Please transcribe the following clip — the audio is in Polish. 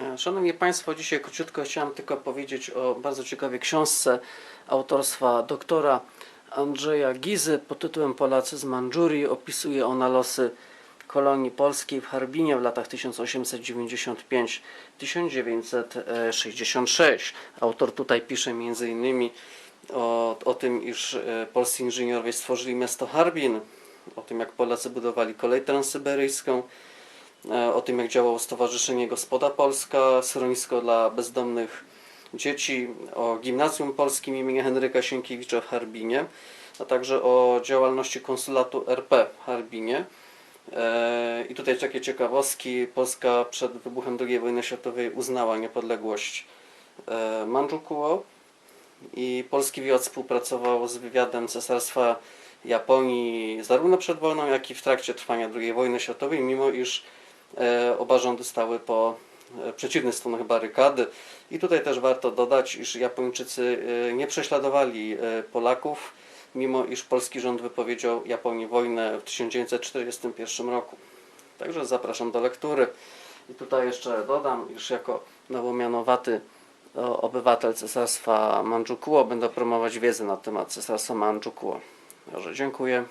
E, Szanowni Państwo, dzisiaj króciutko chciałem tylko powiedzieć o bardzo ciekawej książce autorstwa doktora Andrzeja Gizy pod tytułem Polacy z Mandżurii. Opisuje ona losy kolonii polskiej w Harbinie w latach 1895-1966. Autor tutaj pisze innymi o, o tym, iż e, polscy inżynierowie stworzyli miasto Harbin, o tym jak Polacy budowali kolej transsyberyjską, o tym jak działało Stowarzyszenie Gospoda Polska, schronisko dla bezdomnych dzieci, o Gimnazjum Polskim imienia Henryka Sienkiewicza w Harbinie, a także o działalności konsulatu RP w Harbinie. E, I tutaj takie ciekawostki. Polska przed wybuchem II wojny światowej uznała niepodległość e, Mandżukuo i polski wywiad współpracował z wywiadem Cesarstwa Japonii zarówno przed wojną, jak i w trakcie trwania II wojny światowej, mimo iż e, oba rządy stały po e, przeciwnych stronach barykady. I tutaj też warto dodać, iż Japończycy e, nie prześladowali e, Polaków, mimo iż polski rząd wypowiedział Japonii wojnę w 1941 roku. Także zapraszam do lektury. I tutaj jeszcze dodam, iż jako nowomianowaty obywatel Cesarstwa Mandżukuo będę promować wiedzę na temat Cesarstwa Mandżukuo. Także dziękuję.